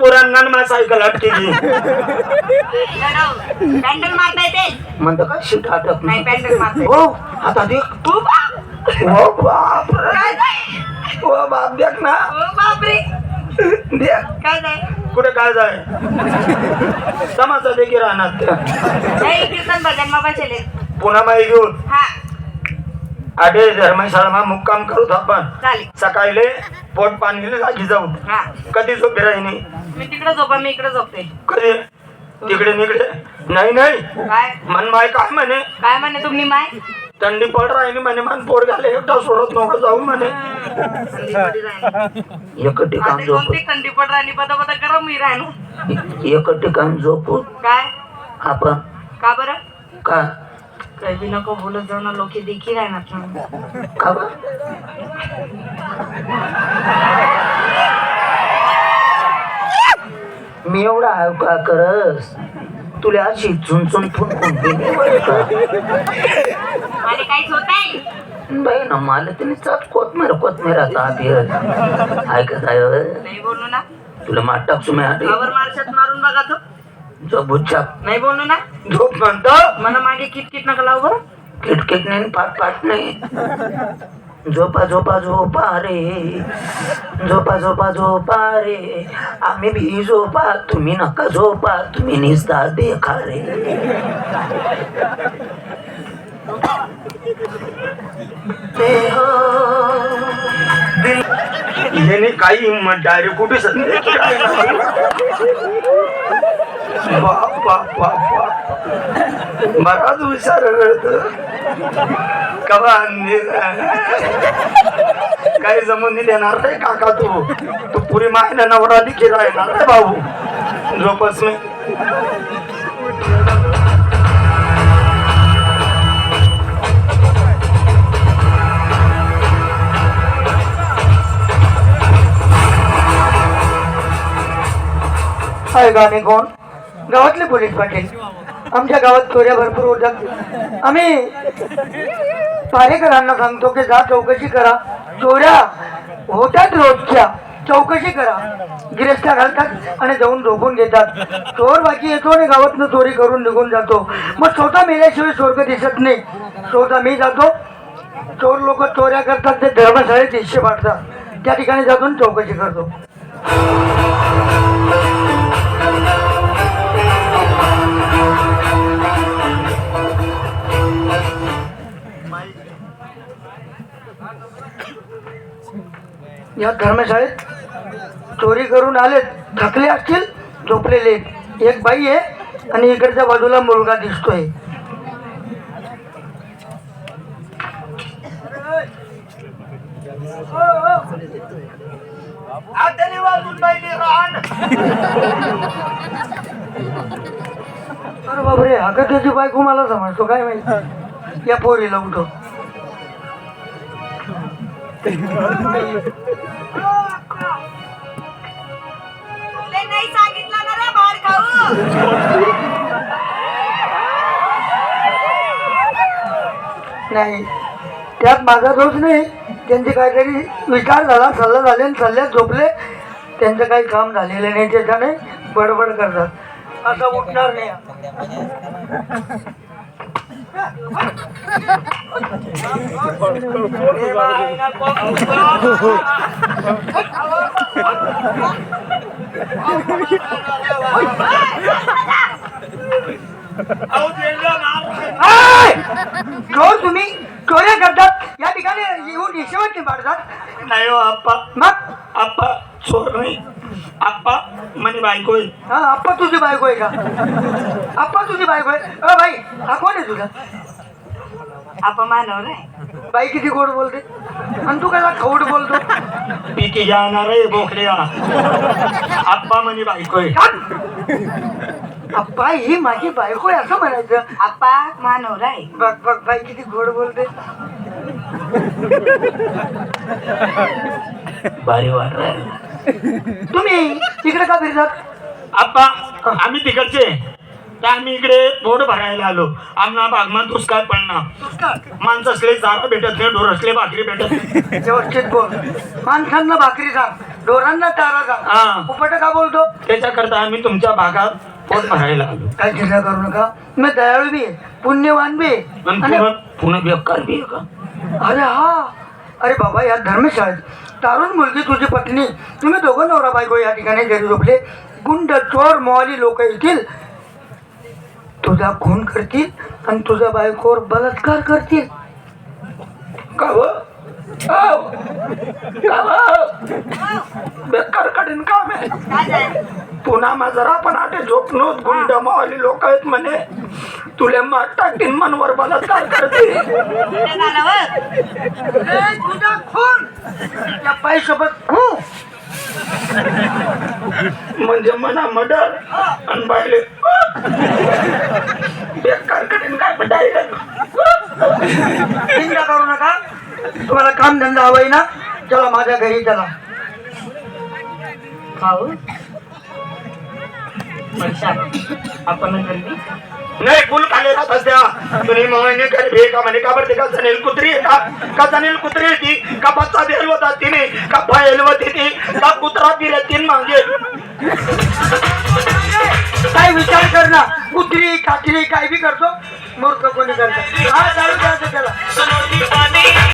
पोरांना माझ्या cycle अटकेली pendant मारता येते. म्हणतो का? शिट अटक नाही पॅन्डल मारता हो आता देख. हो बाप. रे. काय जाय हो बाप देख ना. हो बापरे देख. काय जाय कुठे काय जाय समाजा देखील राहणार कीर्तन भजन मा बसेले. पुन्हा माई घेऊन. हा. आडे धर्मशाळा मुक्काम करू आपण. सकाळी पोट पाणी जागी जाऊ हा. कधी झोपी राहिनी मी तिकडे झोपा मी इकडे झोपते. कधी? तिकडे निकडे नाही नाही. काय? मन माय काय म्हणे? काय म्हणे तुम्ही माय? थंडी पड राहिली म्हणे मन पोर घाले एकटा सोडत नको जाऊ म्हणे. एक ठिकाण झोप कोणती थंडी पड राहिली? पदा पदा गरम मी राहिलो एक ठिकाण झोपू. काय? आपण. का बरं? का? काही बी नको बोलत जाऊ ना लोक देखील राहणार ना का बा? मी एवढा आहे का करस तुला अशी बरं का? मला काहीच होत नाही बाई ना मला तिने चाच कोथमीर कोथमीर आता ऐकत आहे? नाही बोललो ना. तुला माठ टाकसू मी आधी. मारशात मारून बघा तो. नाही बोललो ना. झोप म्हणतो. मला मागे किटकिट नका लावू बरं. किटकिट नाही पाट पाट नाही. झोपा झोपा झोपा रे. झोपा झोपा झोपा रे. आम्ही बी झोपा तुम्ही नका झोपा तुम्ही निसता देखा रे. ते हो. याने काही डायरेक्ट कुठे संदेश बाप बाप कवा काही जमून नाही देणार नाही काका तू. तू पुरी मायला नवरा देखील राहणार रे भाऊ. झोपच मी हाय गाणे कोण? गावातले पोलीस पाटील. आमच्या गावात चोऱ्या भरपूर होतात आम्ही पारेकरांना सांगतो की जा चौकशी करा. चोऱ्या होतात रोजच्या. चौकशी करा. गिरस्त्या घालतात आणि जाऊन झोपून घेतात. चोर बाकी येतो आणि गावातनं चोरी करून निघून जातो. मग स्वतः मेल्याशिवाय स्वर्ग दिसत नाही. स्वतः मी जातो. चोर लोक चोऱ्या करतात ते धर्मशाळेत हिस्से पाडतात त्या ठिकाणी जातो चौकशी करतो. या धर्मशाळेत चोरी करून आलेत थकले असतील झोपलेले एक बाई आहे आणि इकडच्या बाजूला मुलगा दिसतोय. अरे बापरे अगं त्याची बायको मला समजतो काय माहिती? या पोरीला उठव. तुले नाही सांगितलं ना रे भाड खाऊ नाही. त्यात माझा दोष नाही. त्यांचे काहीतरी विचार झाला सल्ला झाले आणि सल्ल्यात झोपले. त्यांचं काही काम झालेलं नाही त्याच्याने बडबड करतात. असं उठणार नाही. चोर तुम्ही? चोऱ्या करतात या ठिकाणी येऊन पाडतात नाही हो आप्पा. मग? आप्पा. चोर नाही आप्पा म्हणे बायको आहे. हा आप्पा तुझी बायको आहे का? आप्पा तुझी बायको आहे? अ बाई हा कोण आहे तुझा? आपण मानव रे बाई किती गोड बोलते. आणि तू कसा खवड बोलतो? पिकी जाणार रे बोकड्या. आप्पा म्हणे बायको आहे. आप्पा ही माझी बायको आहे असं म्हणायचं. आप्पा मानव रे बघ बघ बाई किती गोड बोलते. भारी वाटत तुम्ही इकडे का फिरतात आप्पा आम्ही तिकडचे. तर आम्ही इकडे बोर्ड भरायला आलो. आमना बागमान दुष्काळ पडणार. माणसं असले चारा भेटत नाही ढोर असले भाकरी भेटत नाही. व्यवस्थित बोल. माणसांना भाकरी सांग ढोरांना चारा का हा. उपट का बोलतो? त्याच्याकरता आम्ही तुमच्या भागात पोट भरायला आलो. काय चिंता करू नका. मी दयाळू बी पुण्यवान बी पुन्हा बेकार बी का? अरे हा. अरे बाबा या धर्मशाळेत तारुण मुलगी तुझी पत्नी तुम्ही दोघं नवरा बायको या ठिकाणी घरी झोपले गुंड चोर मोहाली लोक येतील तुझा खून करतील आणि तुझ्या बायकोवर बलात्कार करतील का हो? हो? का हो? काम आहे? पुन्हा माझा आपण आटे झोपणूत गुंड मावाली लोक आहेत म्हणे तुले मार टाकीन मनवर करते. झालं व? ए, तुझा खून! म्हणजे मना मडर आणि बायले. बेकार कठीण काय डायरेक्ट चिंता करू नका. तुम्हाला काम धंदा हवाय ना चला माझ्या घरी चला. खाऊ. आपण गर्दी नाही फुल खाले का सध्या तुम्ही म्हणे कर भे का? म्हणे का बरं का जनेल कुत्री का का? जनेल कुत्री ती. का बच्चा बेल होता तिने? का होती ती? का कुत्रा बिरे तीन मागे? काय विचार कर ना. कुत्री कात्री काय बी करतो. मूर्ख कोणी करतो. हा चालू द्यायचं त्याला.